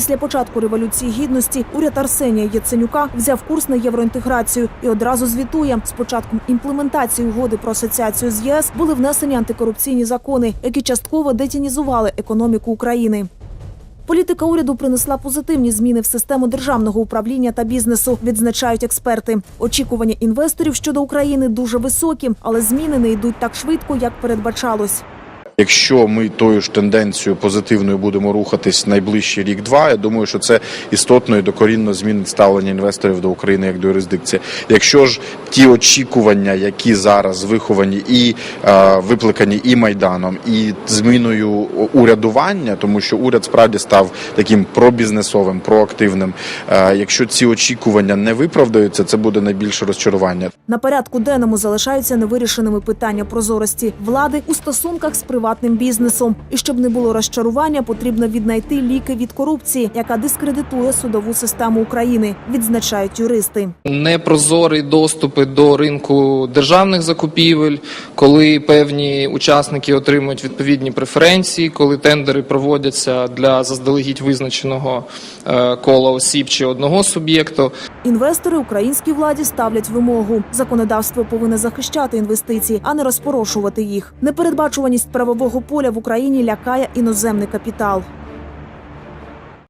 Після початку революції гідності уряд Арсенія Яценюка взяв курс на євроінтеграцію і одразу звітує з початком імплементації угоди про асоціацію з ЄС були внесені антикорупційні закони, які частково детінізували економіку України. Політика уряду принесла позитивні зміни в систему державного управління та бізнесу, відзначають експерти. Очікування інвесторів щодо України дуже високі, але зміни не йдуть так швидко, як передбачалось. Якщо ми тою ж тенденцією позитивною будемо рухатись найближчий рік-два, я думаю, що це істотно і докорінно змінить ставлення інвесторів до України як до юрисдикції. Якщо ж ті очікування, які зараз виховані і е, викликані і майданом, і зміною урядування, тому що уряд справді став таким пробізнесовим, проактивним. Е, якщо ці очікування не виправдаються, це буде найбільше розчарування. На порядку денному залишаються невирішеними питання прозорості влади у стосунках з приватним бізнесом. І щоб не було розчарування, потрібно віднайти ліки від корупції, яка дискредитує судову систему України, відзначають юристи. непрозорі доступи до ринку державних закупівель, коли певні учасники отримують відповідні преференції, коли тендери проводяться для заздалегідь визначеного е, кола осіб чи одного суб'єкту. Інвестори українській владі ставлять вимогу. Законодавство повинне захищати інвестиції, а не розпорошувати їх. Непередбачуваність правового поля в Україні лякає іноземний капітал.